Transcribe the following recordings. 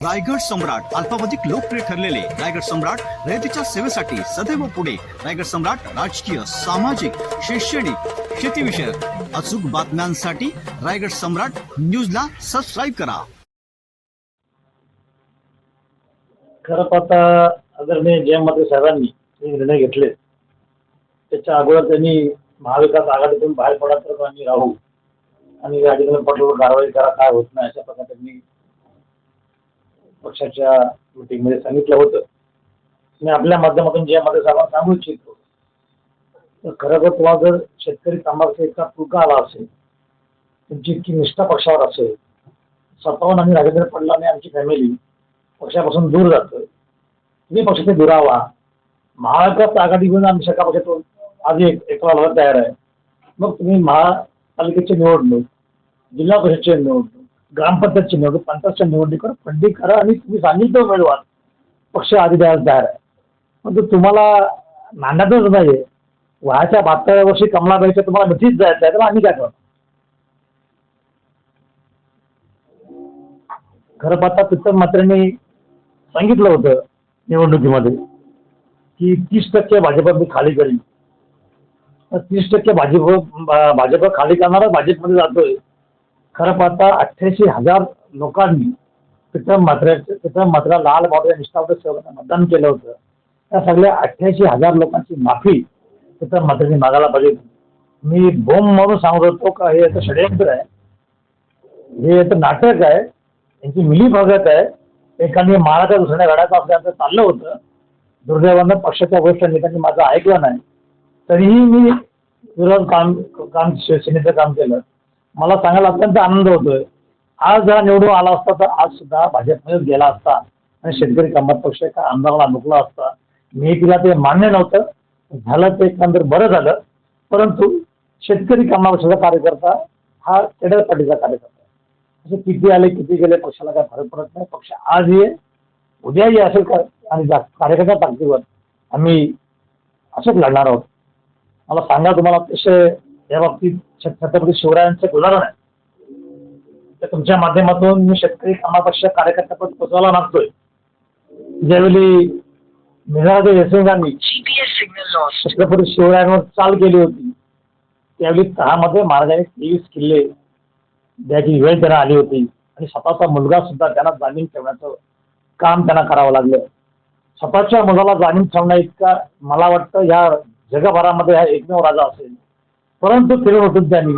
रायगड सम्राट अल्पावधिक लोकप्रिय ठरलेले रायगड सम्राट रयतेच्या सेवेसाठी सदैव पुढे. रायगड सम्राट राजकीय सामाजिक शैक्षणिक शेतीविषयक अचूक बातम्यांसाठी रायगड सम्राट न्यूजला सबस्क्राईब करा. खरं पाहता आदरणीय जय माते साहेबांनी जे निर्णय घेतले त्याच्या अगोदर त्यांनी महाविकास आघाडीतून बाहेर पडा तर आम्ही राहू. आणि या ठिकाणी पटोल कारवाई करा काय होत नाही अशा प्रकारे त्यांनी पक्षाच्या मध्ये सांगितलं होतं. मी आपल्या माध्यमातून जे मध्ये सांगू इच्छितो तर खरं तर तुम्हाला जर शेतकरी कामाचा इतका तुका आला असेल तुमची इतकी निष्ठा पक्षावर असेल स्वतःहून आम्ही राजेंद्र पडला आणि आमची फॅमिली पक्षापासून दूर जातोय. तुम्ही पक्षाचे दुरावा महाराष्ट्रात आघाडी घेऊन आम्ही सका पक्षातून आधी एक एकला तयार आहे. मग तुम्ही महापालिकेची निवडणूक जिल्हा परिषदची निवडणूक ग्रामपंचायतची निवडणूक पंचायतच्या निवडणुकीवर फंडिंग करा आणि तुम्ही सांगितलं उमेदवार पक्ष आधी द्यायला तयार आहे. पण तुम्हाला नांद्यातच नाही वयाच्या बहात्तराव्या वर्षी कमलाबाईच्या तुम्हाला नक्कीच जायचं आहे तर आम्ही काय करतो खरं पाहता पित्तर मात्र्यांनी सांगितलं होतं निवडणुकीमध्ये की तीस टक्के भाजप मी खाली करीन. तर तीस टक्के भाजप भाजप खाली करणारा भाजपमध्ये जातोय. खरं पाहता अठ्ठ्याऐंशी हजार लोकांनी पित्तम मात्र्याचं पित्तम मात्रा लाल बाबा निष्ठावत सेवकांना मतदान केलं होतं. त्या सगळ्या अठ्ठ्याऐंशी हजार लोकांची माफी पित्तम मात्र्यांनी मागायला पाहिजे मी बोंब म्हणून सांगत होतो का हे याचं षडयंत्र आहे. हे याचं नाटक आहे. यांची मिली भगत आहे. एकाने माळाच्या दुसऱ्या घडायचं असल्याचं चाललं होतं. दुर्दैवानं पक्षाच्या वरिष्ठ नेत्यांनी माझं ऐकलं नाही. तरीही मी विरोध काम काम शिवसेनेचं काम केलं. मला सांगायला अत्यंत आनंद होतोय. आज जरा निवडून आला असता तर आज सुद्धा भाजपमध्येच गेला असता आणि शेतकरी कामत पक्ष एका आमदाराला नुकला असता. मी तिला ते मान्य नव्हतं. झालं ते एकंदर बरं झालं. परंतु शेतकरी कामगार पक्षाचा कार्यकर्ता हा केडर पार्टीचा कार्यकर्ता असे किती आले किती गेले पक्षाला काय फरक पडत नाही. पक्ष आज ये उद्याही असेल का? आणि कार्यकर्ता ताकदीवर आम्ही असंच लढणार आहोत. मला सांगा तुम्हाला अतिशय या बाबतीत छत्रपती शिवरायांचं उदाहरण आहे. तर तुमच्या माध्यमातून मी शेतकरी कामापक्ष कार्यकर्त्यापर्यंत पोहोचवायला मागतोय. ज्यावेळी मिळाले यशवंतांनी छत्रपती शिवरायांवर चाल केली होती त्यावेळी तहामध्ये महाराजांनी तेवीस किल्ले द्यायची वेळ त्यांना आली होती. आणि स्वतःचा मुलगा सुद्धा त्यांना जामीन ठेवण्याचं काम त्यांना करावं लागलं. स्वतःच्या मुलाला जामीन ठेवण्या इतका मला वाटतं ह्या जगभरामध्ये हा एकमेव राजा असेल. परंतु केलं होतं त्यांनी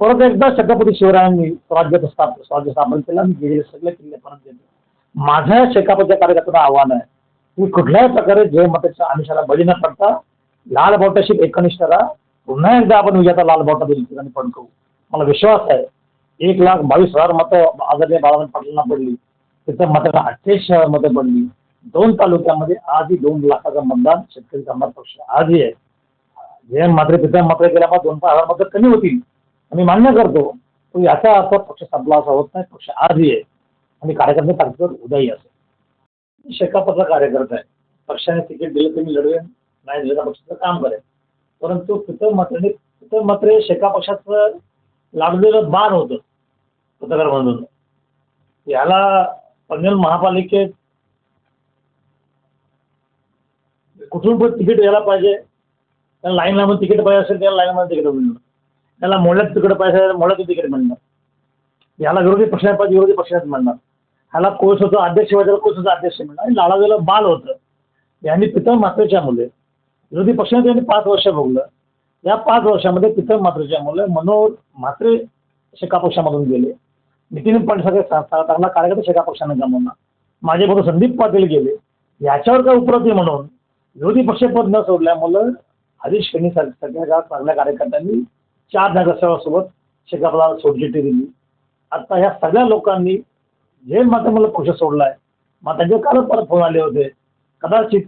परत एकदा छत्रपती स्थापन केलं आणि गेलेले सगळे किल्ले परत दिले माझ्या शेकापच्या जय मताच्या आमिषाला बळी न पडता लाल बावटाशी एकनिष्ठ राहा. पुन्हा एकदा आपण विजयाचा लाल बावटा दिली ठिकाणी पडकवू. विश्वास आहे, एक लाख बावीस हज़ार मतं आदरणीय बाळासाहेब पडली. तिथं मात्र अठ्ठ्याऐंशी हज़ार मतं पडली. दोन तालुक्यामध्ये आजही दोन लाखाचं मतदान कामगार पक्ष आजही आहे. जे मात्र तिथं मात्र गेल्यामुळे दोन पाच हजार मतं कमी होतील आम्ही मान्य करतो. पण याचा अर्थ पक्ष संपला असा होत नाही. पक्ष आजही आहे. आणि कार्यकर्ते ताकदीवर उद्याही असेल. मी शेकापचा कार्यकर्ता आहे. पक्षाने तिकीट दिलं तर मी लढवेन नाही दिलं तर पक्षाचं काम करेन परंतु तिथं मात्र तिथं मात्र शेका पक्षाचं लागलेलं बाण होतं. पत्रकार म्हणून. याला पनवेल महापालिकेत कुठून पण तिकीट यायला पाहिजे. त्याला लाईन लावून तिकीट पाहिजे असेल त्याला लाईन तिकीट मिळणार. त्याला मोळ्यात तिकीट पाहिजे असेल मोळ्यात तिकीट मिळणार. याला विरोधी पक्षाने पाहिजे विरोधी पक्षात मिळणार. ह्याला कोर्सचं अध्यक्ष वाजायला कोस होतं अध्यक्ष मिळणार. आणि लाडावेला बाल होतं. यांनी पितळ मात्रेच्या मुले विरोधी पक्षाने त्यांनी पाच वर्ष भोगलं. या पाच वर्षामध्ये पितळ मात्रेच्या मुले मनोहर म्हात्रे शेका पक्षामधून गेले. नितीन पाटील सगळे चांगला कार्यकर्ता शेका पक्षाने गमावला. माझे बरोबर संदीप पाटील गेले. याच्यावर काय उपरती म्हणून विरोधी पक्षपद न सोडल्यामुळं हरीश केनी सगळ्या चांगल्या कार्यकर्त्यांनी चार नगरसेवकासोबत शेकापला सोडचिठ्ठी दिली. आता ह्या सगळ्या लोकांनी जे मात्र मला पक्ष सोडलाय मग त्यांचे कालच परत फोन आले होते. कदाचित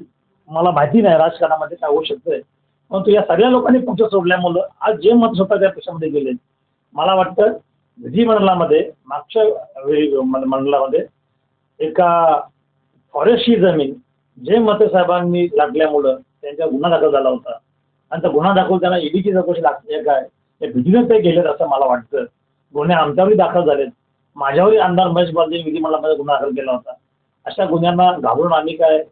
मला माहिती नाही राजकारणामध्ये काय होऊ शकतंय. परंतु या सगळ्या लोकांनी पक्ष सोडल्यामुळं आज जे मत स्वतः त्या पक्षामध्ये गेले. मला वाटतं विधिमंडळामध्ये मागच्या वेळी मंडळामध्ये एका फॉरेस्टची जमीन जे मते साहेबांनी लागल्यामुळं त्यांचा गुन्हा दाखल झाला होता. आणि तर गुन्हा दाखल त्यांना ईडीची चौकशी लागते काय? हे बिझनेस ते गेलेत असं मला वाटतं. गुन्हे आमच्यावरही दाखल झालेत. माझ्यावरही आमदार महेश बालदी विधिमंडळामध्ये गुन्हा दाखल केला होता. अशा गुन्ह्यांना घाबरून आम्ही काय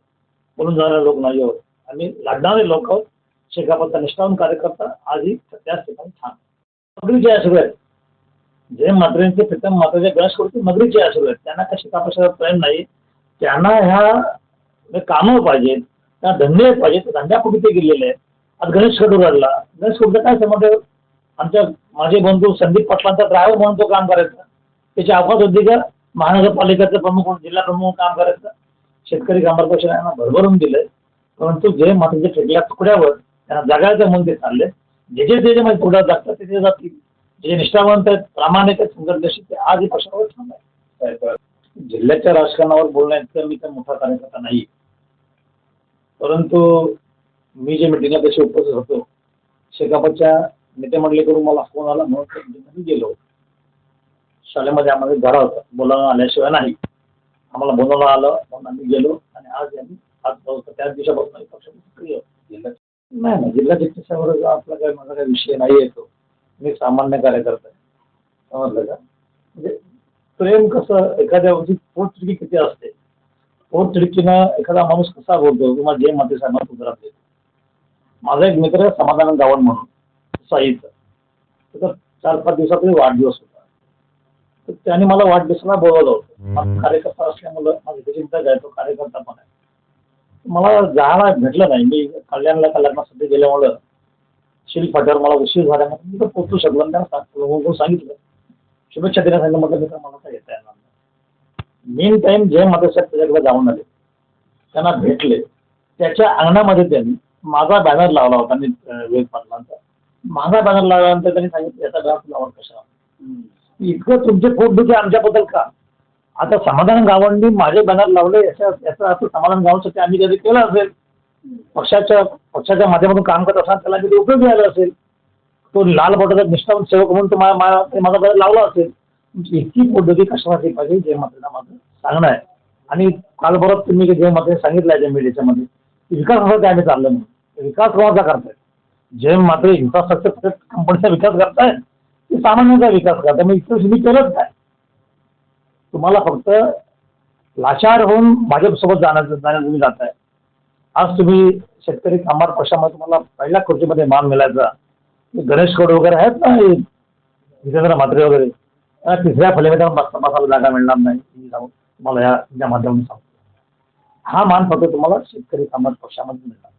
बोलून जाणारे लोक नाही आहोत. आम्ही लढणारे लोक आहोत. शेकापचा निष्ठावून कार्यकर्ता आजही त्याच ठिकाणी ठाम नगरीचे आश्रय आहेत. जे मात्रेंचे प्रीतम मात्रेचे गणेश कडूचे नगरीचे आश्रय आहेत. त्यांना कशी शेकापशावर प्रेम नाही. त्यांना ह्या कामं पाहिजेत त्या धंदे पाहिजेत त्या धंद्यापुढे ते गेलेले आहेत. आज गणेश कडूरला गणेश कडूचा काय संबंध आमच्या माझे बंधू संदीप पाटलांचा ड्रायव्हर म्हणून तो काम करायचा. त्याची अफवाच होती का? महानगरपालिकेचं प्रमुख म्हणून जिल्हा प्रमुख म्हणून काम करायचं. शेतकरी कामगार पक्षाने यांना भरभरून दिलंय. परंतु जे मातीच्या ठेकल्या तुकड्यावर त्यांना जगायचं म्हणून ते चालले. जे जे जे जे मध्ये तुकड्या जागतात ते ते जातील. जे निष्ठावंत आहेत प्रामाणिक आहेत संघर्षशी ते आजही पक्षावर ठाम आहे जिल्ह्याच्या राजकारणावर बोलण्याचं मी काही मोठा कार्यकर्ता नाही परंतु मी जे मिटिंगला तशी उपस्थित होतो शेकापच्या नेते मंडळीकडून मला फोन आला म्हणून त्या गेलो शाळेमध्ये आम्हाला एक धडा होता बोलावणं आल्याशिवाय नाही. आम्हाला बोलावणं आलं म्हणून आम्ही गेलो आणि आज यांनी आज त्याच दिवसापासून पक्ष सक्रिय नाही नाही जिल्हा आपला काय माझा काही विषय नाही येतो मी सामान्य कार्यकर्ता आहे. समजलं का? म्हणजे प्रेम कसं एखाद्या वर्षी पोटतिडकी किती असते? पोटतिडकीनं एखादा माणूस कसा बोलतो? किंवा जे माते सांगा सुधारात देतो माझा एक मित्र समाधान गावण म्हणून साईचा त्याचा चार पाच दिवसापूर्वी वाढदिवस होता. तर त्याने मला वाढदिवसाला बोलवलं होतं. माझा कार्यकर्ता असल्यामुळं माझी चिंता आहे तो कार्यकर्ता पण आहे. मला जायला भेटलं नाही. मी कल्याणला का लग्नासाठी गेल्यामुळं शिल फाट्यावर मला उशीर झाल्यामुळे मी तर पोहोचू शकलो आणि त्यांना सांग- लोकांना सांगितलं. शुभेच्छा देण्यात सांगितलं म्हटलं मित्र मला काय येता येणार नाही. मेन टाइम जे मदरसाहेब त्याच्याकडे जाऊन आले त्यांना भेटले. त्याच्या अंगणामध्ये त्यांनी माझा बॅनर लावला होता मी विवेक पाटलांचा. माझा बॅनर लावल्यानंतर त्यांनी सांगितलं याचा ग्राफ लावून कशा इतकं तुमचे पोटदुखी आमच्याबद्दल का? आता समाधान गावांनी माझे बॅनर लावले याच्या याचा अर्थ समाधान गावांसाठी आम्ही कधी केलं असेल? पक्षाच्या पक्षाच्या माध्यमातून काम करत असताना त्याला कधी उपयोग झाला असेल? तो लाल बटाचा निष्ठावंत सेवक म्हणून तो मा- माझा बॅनर लावला असेल? इतकी पद्धती कशासाठी पाहिजे जय मातेला माझं सांगणं आहे. आणि काल परत तुम्ही जे जय माते सांगितलं आहे मीडियाच्या मध्ये की विकासासाठी आम्ही चाललो नाही विकास कोणाचा करताय. जे मात्र इन्फ्रास्ट्रक्चर कंपनीचा विकास करताय ते सामान्यांचा विकास करताय. मग इतकं तुम्ही केलंच काय? तुम्हाला फक्त लाचार होऊन भाजपसोबत जाण्याचं जाण्याचं तुम्ही जाताय. आज तुम्ही शेतकरी कामार पक्षामध्ये तुम्हाला पहिल्या खुर्चीमध्ये मान मिळायचा? गणेश गड वगैरे आहेत ना हे जितेंद्र म्हात्रे वगैरे. तिसऱ्या फलेमध्ये बसता बसायला जागा मिळणार नाही. मी तुम्हाला या माध्यमातून सांगतो. हा मान फक्त तुम्हाला शेतकरी समाज पक्षामध्ये मिळणार.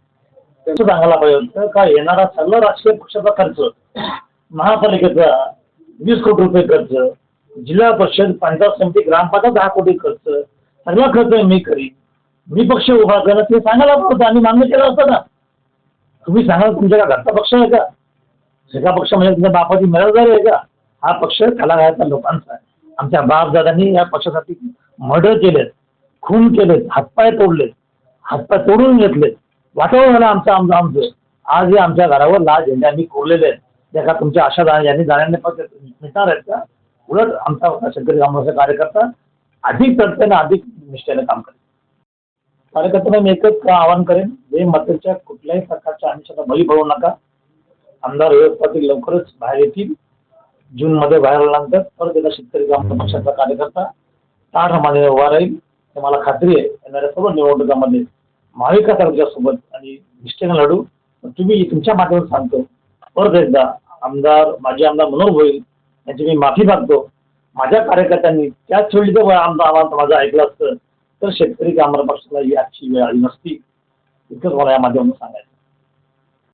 त्याचं सांगायला पाहिजे होतं का येणारा सर्व राजकीय पक्षाचा खर्च महापालिकेचा वीस कोटी रुपये खर्च जिल्हा परिषद पंचायत समिती ग्रामपंचायत दहा कोटी खर्च सगळा खर्च मी करीन. मी पक्ष उभा करणं ते सांगायला होतं आम्ही मान्य केलं असतं ना. तुम्ही सांगा तुमच्या का घरचा पक्ष आहे का? सगळा पक्ष म्हणजे तुमच्या बापाची मिळवदारी आहे का? हा पक्ष कलाकाराच्या लोकांचा आहे. आमच्या बापदादांनी या पक्षासाठी मर्डर केलेत. खून केलेत हातपाय तोडलेत हातपाय तोडून घेतलेत वाटावं झालं आमचं आमचं आमचं. आजही आमच्या घरावर लाल झेंडे आम्ही कोरलेले आहेत. त्या का तुमच्या अशा जा यांनी जाण्याने पण मिळणार आहेत का? उलट आमचा होता शेतकरी कामगारचा कार्यकर्ता अधिक तडपेने अधिक निष्ठेने काम करेल. कार्यकर्त्यांना मी एकच आवाहन करेन जे मतेच्या कुठल्याही प्रकारच्या आमिषाला बळी पडू नका. आमदार विरोध पाटील लवकरच बाहेर येतील. जूनमध्ये बाहेर आल्यानंतर परत एकदा शेतकरी ग्राम पक्षाचा कार्यकर्ता ताठ ताठमाने उभा राहील. हे मला खात्री आहे येणाऱ्या सर्व निवडणुकामध्ये महाविकास आघाडीच्यासोबत आणि निष्ठेने लढू. तुम्ही तुमच्या माध्यमातून सांगतो. परत एकदा आमदार माजी आमदार मनोहर भोईर यांची मी माफी मागतो. माझ्या कार्यकर्त्यांनी त्याच वेळी जर आमदार आवाज माझं ऐकलं असतं तर शेतकरी कामगार पक्षाला ही आजची वेळ आली नसती. इतकंच मला या माध्यमातून सांगायचं